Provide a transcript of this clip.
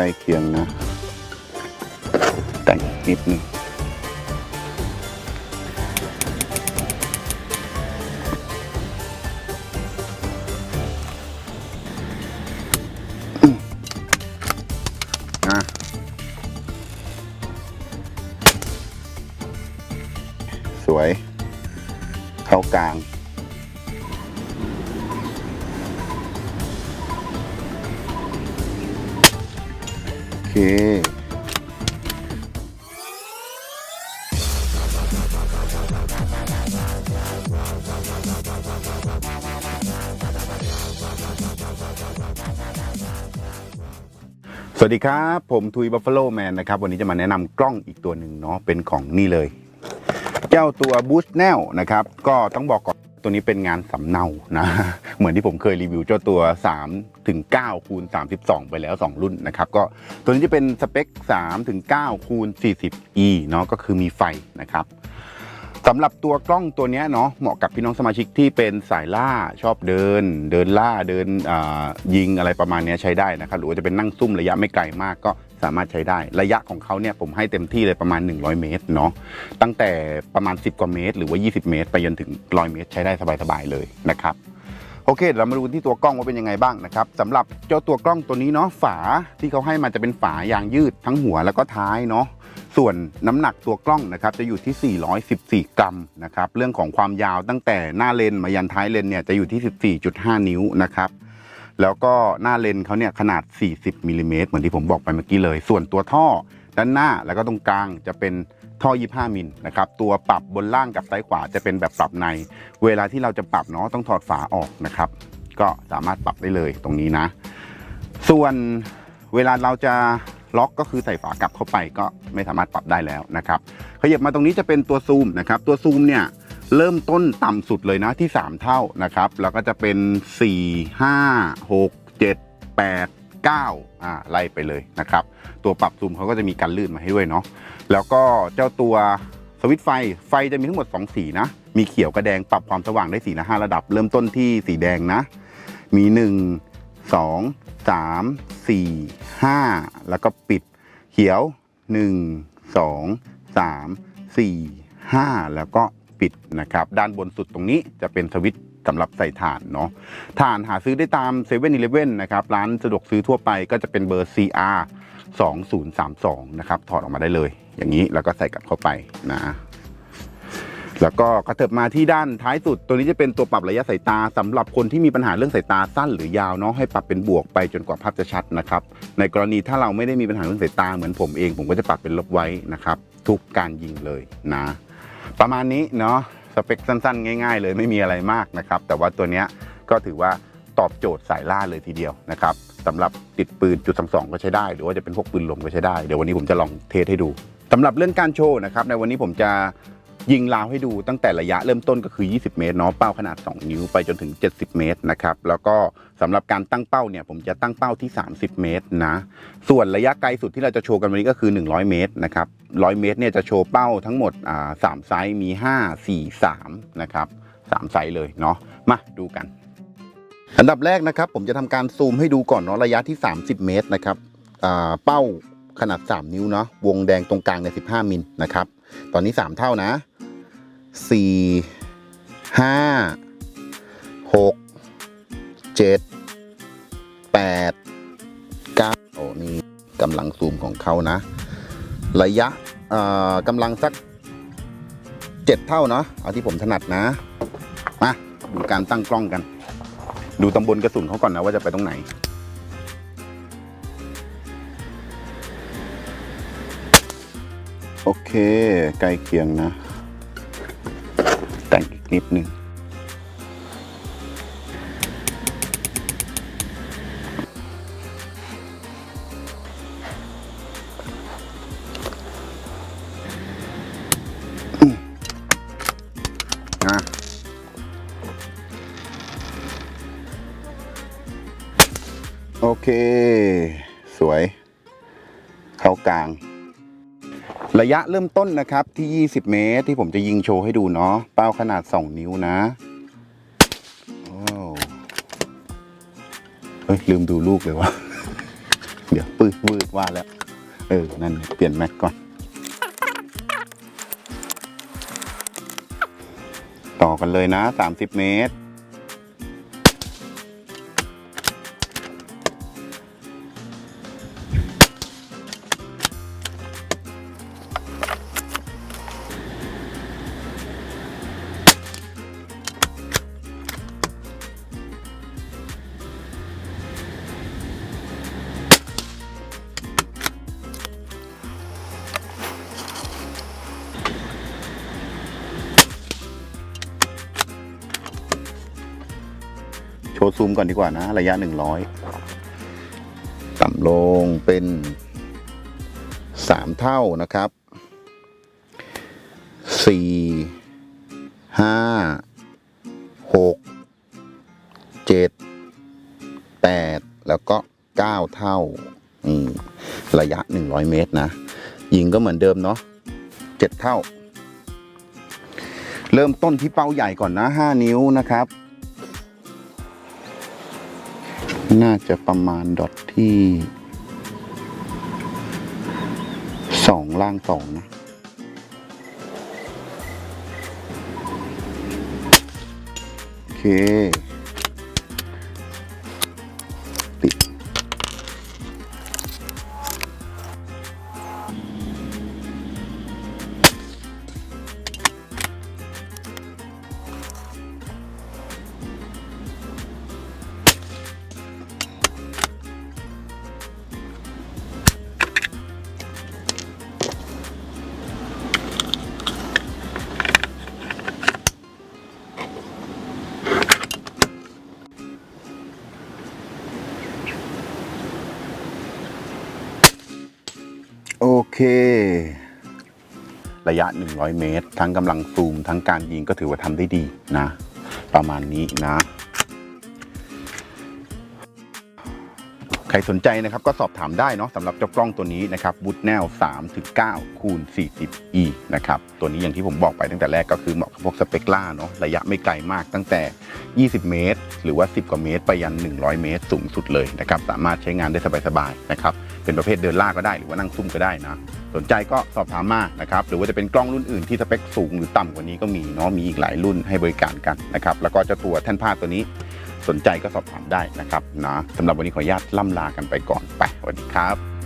ล้เคียงนะ แต่งนิดนึงอืมอะสวย เข้ากลาง เค สวัสดีครับ ผมทุยบัฟฟ a โลแมนนะครับ วันนี้จะมาแนะนำกล้องอีกตัวหนึ่งเนาะเป็นของนี่เลย เจ้าตัว Boost n e l นะครับ ก็ต้องบอกก่อน ตัวนี้เป็นงานสำเนานะ เหมือนที่ผมเคยรีวิวเจ้าตัว3ถึง9คูณ32 ไปแล้ว 2 รุ่นนะครับ ก็ตัวนี้จะเป็นสเปค3ถึง9คูณ 40 e เนาะก็คือมีไฟนะครับสำหรับตัวกล้องตัวนี้เนาะเหมาะกับพี่น้องสมาชิกที่เป็นสายล่าชอบเดิน เดินล่าเดินยิงอะไรประมาณนี้ใช้ได้นะครับ หรือว่าจะเป็นนั่งซุ่มระยะไม่ไกลมากก็ สามารถใช้ได้ระยะของเขาเนี่ยผมให้เต็มที่เลยประมาณ 100 เมตรเนาะตั้งแต่ประมาณ 10 กว่าเมตร หรือว่า 20 เมตร ไปจนถึง 100 เมตร ใช้ได้สบายๆเลยนะครับโอเคเดี๋ยวเรามาดูที่ตัวกล้องว่าเป็นยังไงบ้างนะครับสำหรับเจ้าตัวกล้องตัวนี้เนาะฝาที่เขาให้มาจะเป็นฝายางยืดทั้งหัวแล้วก็ท้ายเนาะส่วนน้ำหนักตัวกล้องนะครับจะอยู่ที่ 414 กรัมนะครับเรื่องของความยาวตั้งแต่หน้าเลนมายันท้ายเลนเนี่ยจะอยู่ที่ 14.5 นิ้วนะครับ แล้วก็หน้าเลนเขาเนี่ยขนาด 40มิลลิเมตรเหมือนที่ผมบอกไปเมื่อกี้เลย ส่วนตัวท่อด้านหน้าแล้วก็ตรงกลางจะเป็นท่อ 25 มิลนะครับ ตัวปรับบนล่างกับซ้ายขวาจะเป็นแบบปรับใน เวลาที่เราจะปรับเนาะต้องถอดฝาออกนะครับ ก็สามารถปรับได้เลยตรงนี้นะ ส่วนเวลาเราจะล็อกก็คือใส่ฝากลับเข้าไปก็ไม่สามารถปรับได้แล้วนะครับ ขยับมาตรงนี้จะเป็นตัวซูมนะครับ ตัวซูมเนี่ย เริ่มต้นต่ำสุดเลยนะที่ 3 เท่านะครับ แล้วก็จะเป็น 4 5 6 7 8 9อ่าไล่ไปเลยนะครับ ตัวปรับซูมเขาก็จะมีการลื่นมาให้ด้วยเนาะแล้วก็เจ้าตัวสวิตไฟไฟจะมีทั้งหมด 2 สีนะ มีเขียวกับแดงปรับความสว่างได้สีละห้าระดับ เริ่มต้นที่สีแดงนะ มี 1 2 3 4 5 แล้วก็ปิดเขียว 1 2 3 4 5 แล้วก็ ปิดนะครับด้านบนสุดตรงนี้จะเป็นสวิตช์สำหรับใส่ถ่านเนาะถ่านหาซื้อได้ตาม7 e เ e ่ e อนะครับร้านสะดวกซื้อทั่วไปก็จะเป็นเบอร์ CR 2032นะครับถอดออกมาได้เลย อย่างนี้แล้วก็ใส่กลับเข้าไปนะแล้วก็กระเถิบมาที่ด้านท้ายสุด ตัวนี้จะเป็นตัวปรับระยะสายตาสำหรับคนที่มีปัญหาเรื่องสายตาสั้นหรือยาวเนาะให้ปรับเป็นบวกไปจนกว่าภาพจะชัดนะครับในกรณีถ้าเราไม่ได้มีปัญหาเรื่องสายตาเหมือนผมเอง ผมก็จะปรับเป็นลบไว้นะครับทุกการยิงเลยนะ ประมาณนี้เนาะสเปคสั้นๆ ง่าย ๆ เลยไม่มีอะไรมากนะครับ แต่ว่าตัวเนี้ยก็ถือว่าตอบโจทย์สายล่าเลยทีเดียวนะครับสำหรับติดปืนจุดสองก็ใช้ได้ หรือว่าจะเป็นพวกปืนลมก็ใช้ได้ เดี๋ยววันนี้ผมจะลองเทสให้ดูสำหรับเรื่องการโชว์นะครับในวันนี้ผมจะ ยิงลาวให้ดูตั้งแต่ระยะเริ่มต้นก็คือ 20 เมตรเนาะเป้าขนาด 2 นิ้วไปจนถึง 70 เมตรนะครับแล้วก็สำหรับการตั้งเป้าเนี่ยผมจะตั้งเป้าที่ 30 เมตรนะส่วนระยะไกลสุดที่เราจะโชว์กันวันนี้ก็คือ 100 เมตรนะครับ100 เมตรเนี่ยจะโชว์เป้าทั้งหมดอ่าสามไซส์มี 5 4 3นะครับสามไซส์เลยเนาะมาดูกัน อันดับแรกนะครับ ผมจะทำการซูมให้ดูก่อนเนาะระยะที่ 30 เมตรนะครับอ่าเป้าขนาด 3 นิ้วเนาะวงแดงตรงกลางใน 15 มิลนะครับตอนนี้ 3 เท่านะ 4 5 6 7 8 9โอ้นี่กำลังซูมของเขานะ ระยะเอ่อกำลังสัก7เท่าเนาะเอาที่ผมถนัดนะ มาดูการตั้งกล้องกัน ดูตำบลกระสุนเขาก่อนนะว่าจะไปตรงไหนโอเค ใกล้เคียงนะ นิดนึงอืมอะโอเค สวย เข้ากลาง ระยะเริ่มต้นนะครับที่ 20 เมตร ที่ผมจะยิงโชว์ให้ดูเนาะเป้าขนาด 2 นิ้วนะโอ้เฮ้ยลืมดูลูกเลยวะเดี๋ยวปืดวืดว่าแล้ว เออ นั่นเปลี่ยนแม็กก่อน ต่อกันเลยนะ 30 เมตร ว์ซูมก่อนดีกว่านะ ระยะ 100 ต่ำลงเป็น 3 เท่านะครับ 4 5 6 7 8 แล้วก็ 9 เท่าระยะ 100 เมตรนะ ยิงก็เหมือนเดิมเนาะ7เท่า เริ่มต้นที่เป้าใหญ่ก่อนนะ 5 นิ้วนะครับ น่าจะประมาณดอทที่สองล่างสองนะโอเค ระยะ 100 เมตร ทั้งกำลังซูมทั้งการยิงก็ถือว่าทำได้ดีนะ ประมาณนี้นะ ใครสนใจนะครับก็สอบถามได้เนาะสำหรับเจ้ากล้องตัวนี้นะครับบูทแนว3ถึง9คูณ 40e นะครับตัวนี้อย่างที่ผมบอกไปตั้งแต่แรกก็คือเหมาะกับพวกสเปกล่าเนาะระยะไม่ไกลมากตั้งแต่ 20 เมตร หรือว่า 10 กว่าเมตร ไปยัน 100 เมตรสูงสุดเลยนะครับสามารถใช้งานได้สบายๆนะครับเป็นประเภทเดินลากก็ได้หรือว่านั่งซุ่มก็ได้นะสนใจก็สอบถามมานะครับหรือว่าจะเป็นกล้องรุ่นอื่นที่สเปคสูงหรือต่ำกว่านี้ก็มีเนาะมีอีกหลายรุ่นให้บริการกันนะครับแล้วก็เจ้าตัวแท่นพาตัวนี้ สนใจก็สอบถามได้นะครับนะสำหรับวันนี้ขออนุญาตล่ำลากันไปก่อนไปสวัสดีครับ